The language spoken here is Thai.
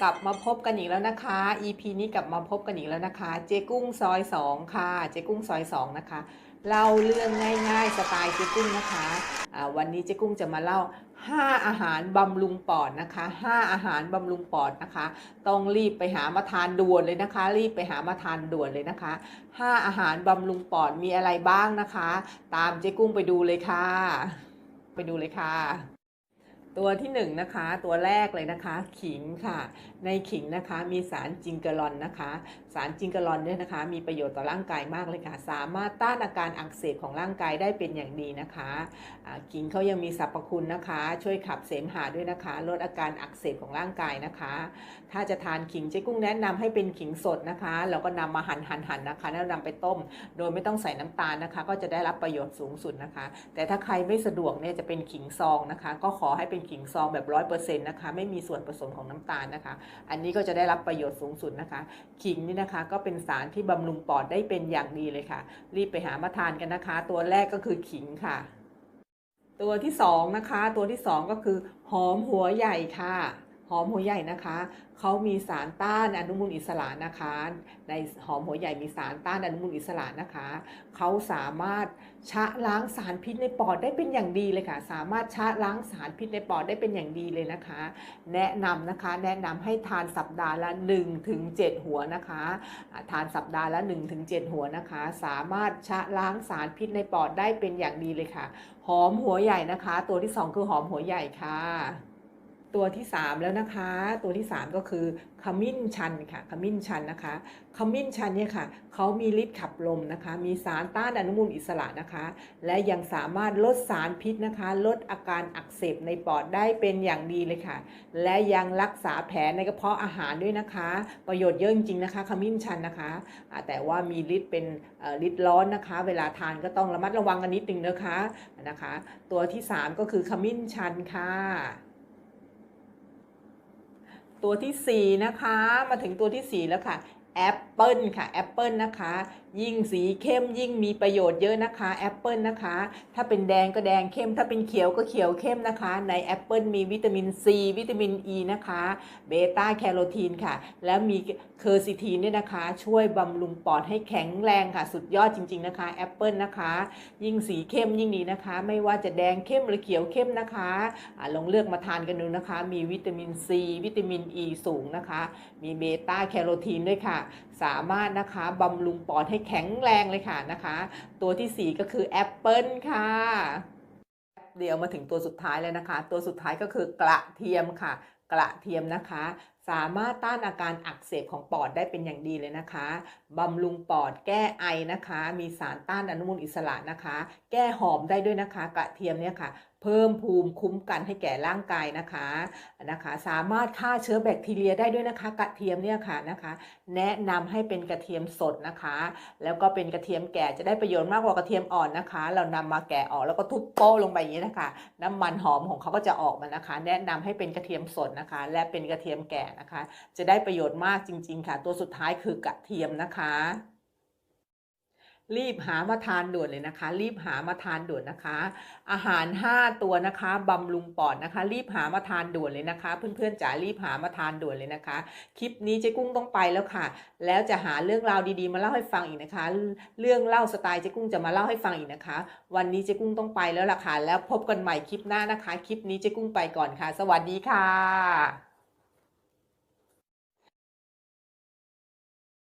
กลับมาพบกันอีกแล้วนะคะ EP นี้กลับมาพบกันอีกแล้วนะคะ เจ๊กุ้งซอย2ค่ะ เจ๊กุ้งซอย2นะคะ เล่าเรื่องง่ายๆสไตล์เจ๊กุ้งนะคะวันนี้เจ๊กุ้งจะมาเล่า 5 อาหารบำรุงปอดนะคะ 5 อาหารบำรุงปอดนะคะ ต้องรีบไปหามาทานด่วนเลยนะคะ รีบไปหามาทานด่วนเลยนะคะ 5 อาหารบำรุงปอดมีอะไรบ้างนะคะ ตามเจ๊กุ้งไปดูเลยค่ะ ไปดูเลยค่ะ ตัวที่หนึ่งนะคะตัวแรกเลยนะคะขิงค่ะ ในขิงนะคะมีสารจิงกอรอนนะคะ สารจิงกอรอนเนี่ยนะคะ มีประโยชน์ต่อร่างกายมากเลยค่ะ สามารถต้านอาการอักเสบของร่างกายได้เป็นอย่างดีนะคะขิงเขายังมีสรรพคุณนะคะ ช่วยขับเสมหะด้วยนะคะ ลดอาการอักเสบของร่างกายนะคะ ถ้าจะทานขิงเจ๊กุ้งแนะนำให้เป็นขิงสดนะคะแล้วก็นำมาหั่นหั่นหั่นนะคะแล้วนำไปต้ม โดยไม่ต้องใส่น้ำตาลนะคะ ก็จะได้รับประโยชน์สูงสุดนะคะ แต่ถ้าใครไม่สะดวกเนี่ยจะเป็นขิงซองนะคะ ก็ขอให้เป็นขิงซองแบบร้อยเปอร์เซ็นต์นะคะไม่มีส่วนผสมของน้ำตาลนะคะ อันนี้ก็จะได้รับประโยชน์สูงสุดนะคะ ขิงนี่นะคะก็เป็นสารที่บำรุงปอดได้เป็นอย่างดีเลยค่ะ รีบไปหามาทานกันนะคะ ตัวแรกก็คือขิงค่ะ ตัวที่สองนะคะ ตัวที่สองก็คือหอมหัวใหญ่ค่ะ หอมหัวใหญ่นะคะเขามีสารต้านอนุมูลอิสระนะคะ ในหอมหัวใหญ่มีสารต้านอนุมูลอิสระนะคะเขาสามารถชะล้างสารพิษในปอดได้เป็นอย่างดีเลยค่ะ สามารถชะล้างสารพิษในปอดได้เป็นอย่างดีเลยนะคะ แนะนำนะคะแนะนำให้ทานสัปดาห์ละ1ถึง7หัวนะคะ ทานสัปดาห์ละ1ถึง7หัวนะคะ สามารถชะล้างสารพิษในปอดได้เป็นอย่างดีเลยค่ะ หอมหัวใหญ่นะคะ ตัวที่สองคือหอมหัวใหญ่ค่ะ ตัวที่ 3 แล้วนะคะ ตัวที่ 3 ก็คือขมิ้นชันค่ะขมิ้นชันนะคะขมิ้นชันเนี่ยค่ะเขามีฤทธิ์ขับลมนะคะ มีสารต้านอนุมูลอิสระนะคะ และยังสามารถลดสารพิษนะคะ ลดอาการอักเสบในปอดได้เป็นอย่างดีเลยค่ะ และยังรักษาแผลในกระเพาะอาหารด้วยนะคะ ประโยชน์เยอะจริงๆนะคะขมิ้นชันนะคะแต่ว่ามีฤทธิ์เป็นฤทธิ์ร้อนนะคะ เวลาทานก็ต้องระมัดระวังกันนิดนึงนะคะนะคะ ตัวที่ 3 ก็คือขมิ้นชันค่ะ ตัวที่ 4 นะคะ มาถึงตัวทีสี่4 แล้วค่ะ แอปเปิลค่ะแอปเปิลนะคะ ยิ่งสีเข้มยิ่งมีประโยชน์เยอะนะคะแอปเปิลนะคะ ถ้าเป็นแดงก็แดงเข้ม ถ้าเป็นเขียวก็เขียวเข้มนะคะ ในแอปเปิลมีวิตามินซีวิตามินอ e ีนะคะเบต้าแคโรทีนค่ะ แล้วมีเคอร์ซิทีนเนี่ยนะคะ ช่วยบำรุงปอดให้แข็งแรงค่ะ สุดยอดจริง ๆนะคะแอปเปิลนะคะ ยิ่งสีเข้มยิ่งดีนะคะ ไม่ว่าจะแดงเข้มหรือเขียวเข้มนะคะอะลองเลือกมาทานกันดูนะคะ มีวิตามินซีวิตามินอ e ีสูงนะคะ มีเบต้าแคโรทีนด้วยค่ะสามารถนะคะบำรุงปอดให้แข็งแรงเลยค่ะนะคะ ตัวทีสี่4 ก็คือแอปเปิลค่ะเดี๋ยวมาถึงตัวสุดท้ายแล้วนะคะ ตัวสุดท้ายก็คือกระเทียมค่ะ กระเทียมนะคะ สามารถต้านอาการอักเสบของปอดได้เป็นอย่างดีเลยนะคะบำรุงปอดแก้ไอนะคะ มีสารต้านอนุมูลอิสระนะคะ แก้หอมได้ด้วยนะคะ กระเทียมเนี่ยค่ะ เพิ่มภูมิคุ้มกันให้แก่ร่างกายนะคะนะคะ สามารถฆ่าเชื้อแบคทีเรียได้ด้วยนะคะ กระเทียมเนี่ยค่ะนะคะ แนะนำให้เป็นกระเทียมสดนะคะ แล้วก็เป็นกระเทียมแก่จะได้ประโยชน์มากกว่ากระเทียมอ่อนนะคะ เรานำมาแกะออกแล้วก็ทุบโป้ลงไปอย่างนี้นะคะ น้ำมันหอมของเขาก็จะออกมานะคะ แนะนำให้เป็นกระเทียมสดนะคะ และเป็นกระเทียมแก่นะคะ จะได้ประโยชน์มากจริง ๆ ค่ะ ตัวสุดท้ายคือกระเทียมนะคะ รีบหามาทานด่วนเลยนะคะ รีบหามาทานด่วนนะคะ อาหาร 5 ตัวนะคะบำรุงปอดนะคะ รีบหามาทานด่วนเลยนะคะ เพื่อนๆจ๋ารีบหามาทานด่วนเลยนะคะ คลิปนี้เจ๊กุ้งต้องไปแล้วค่ะ แล้วจะหาเรื่องราวดีๆ มาเล่าให้ฟังอีกนะคะ เรื่องเล่าสไตล์เจ๊กุ้งจะมาเล่าให้ฟังอีกนะคะ วันนี้เจ๊กุ้งต้องไปแล้วล่ะค่ะแล้วพบกันใหม่คลิปหน้านะคะ คลิปนี้เจ๊กุ้งไปก่อนค่ะ สวัสดีค่ะ